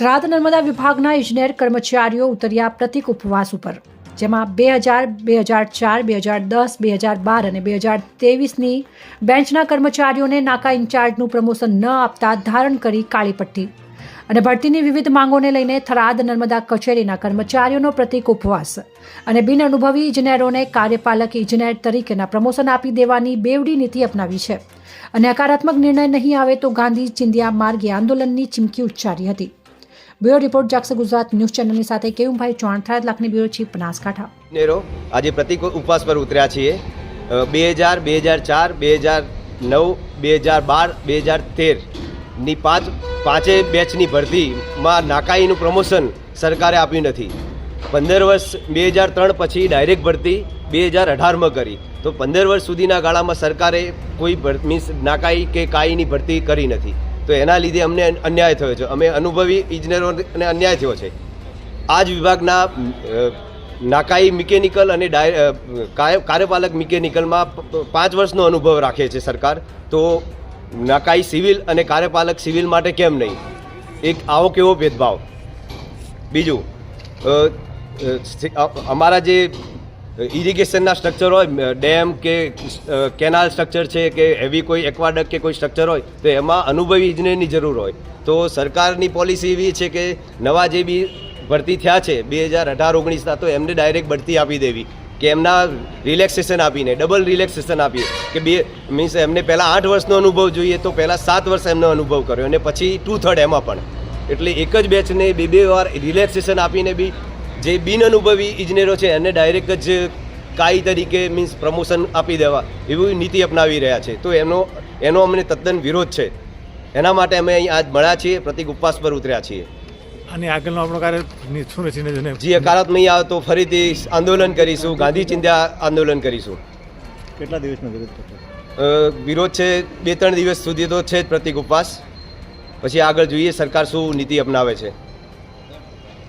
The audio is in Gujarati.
થરાદ નર્મદા વિભાગના ઇજનેર કર્મચારીઓ ઉતર્યા પ્રતિક ઉપવાસ ઉપર, જેમાં બે હજાર બે હજાર ચાર, બે હજાર દસ, બે હજાર બાર અને બે હજાર ત્રેવીસની બેન્ચના કર્મચારીઓને નાકા ઇન્ચાર્જનું પ્રમોશન ન આપતા ધારણ કરી કાળી પટ્ટી. અને ભરતીની વિવિધ માંગોને લઈને થરાદ નર્મદા કચેરીના કર્મચારીઓનો પ્રતિક ઉપવાસ અને બિન અનુભવી ઇજનેરોને કાર્યપાલક ઇજનેર તરીકેના પ્રમોશન આપી દેવાની બેવડી નીતિ અપનાવી છે. અને હકારાત્મક નિર્ણય નહીં આવે તો ગાંધી ચિંધિયા માર્ગે આંદોલનની ચીમકી ઉચ્ચારી હતી. બ્યુરો રિપોર્ટ જાગશે ગુજરાત ન્યૂઝ ચેનલની સાથે. કેવુંભાઈ ચૌહાણ થરાદ લાખની બ્યુરો ચીફ બનાસકાંઠા? નેરો, આજે પ્રતિક ઉપવાસ પર ઉતર્યા છીએ. બે હજાર બે હજાર ચાર બે હજાર નવ બે હજાર બાર બે હજાર તેરની પાંચ, પાંચે બેચની ભરતીમાં નાકાઈનું પ્રમોશન સરકારે આપ્યું નથી. પંદર વર્ષ બે હજાર ત્રણ પછી ડાયરેક્ટ ભરતી બે હજાર અઢારમાં કરી. તો પંદર વર્ષ સુધીના ગાળામાં સરકારે કોઈ મીન્સ નાકાઈ કે કાઈની ભરતી કરી નથી. તો એના લીધે અમને અન્યાય થયો છે. અમે અનુભવી ઇજનેરોને અન્યાય થયો છે. આ જ વિભાગના નાકાઈ મિકેનિકલ અને કાર્યપાલક મિકેનિકલમાં પાંચ વર્ષનો અનુભવ રાખે છે સરકાર. તો નાકાઈ સિવિલ અને કાર્યપાલક સિવિલ માટે કેમ નહીં? એક આવો કેવો ભેદભાવ? બીજું અમારા જે ઇરિગેશનના સ્ટ્રક્ચર હોય ડેમ કે કેનાલ સ્ટ્રક્ચર છે કે એવી કોઈ એક્વાડક કે કોઈ સ્ટ્રક્ચર હોય, તો એમાં અનુભવી ઇજનેરની જરૂર હોય. તો સરકારની પોલિસી એવી છે કે નવા જે બી ભરતી થયા છે, બે હજાર અઢાર ઓગણીસના, તો એમને ડાયરેક્ટ ભરતી આપી દેવી. કે એમના રિલેક્સેશન આપીને ડબલ રિલેક્સેશન આપીએ. કે બે મીન્સ એમને પહેલાં આઠ વર્ષનો અનુભવ જોઈએ, તો પહેલાં સાત વર્ષ એમનો અનુભવ કર્યો. અને પછી ટુ થર્ડ એમાં પણ. એટલે એક જ બેચને બે બે વાર રિલેક્સેશન આપીને બી જે બિન અનુભવી ઇજનેરો છે એને ડાયરેક્ટ જ કાઈ તરીકે મીન્સ પ્રમોશન આપી દેવા એવી નીતિ અપનાવી રહ્યા છે. તો એનો એનો અમને તદ્દન વિરોધ છે. એના માટે અમે અહીં આજ મળ્યા છીએ પ્રતિક ઉપવાસ પર ઉતર્યા છીએ. અને આગળનો આપણો કાર્ય શું રહેશે જી જેને નહીં આવે તો ફરીથી આંદોલન કરીશું ગાંધી ચિંધ્યા આંદોલન કરીશું. કેટલા દિવસનો વિરોધ વિરોધ છે બે ત્રણ દિવસ સુધી તો છે જ પ્રતિક ઉપવાસ. પછી આગળ જોઈએ સરકાર શું નીતિ અપનાવે છે.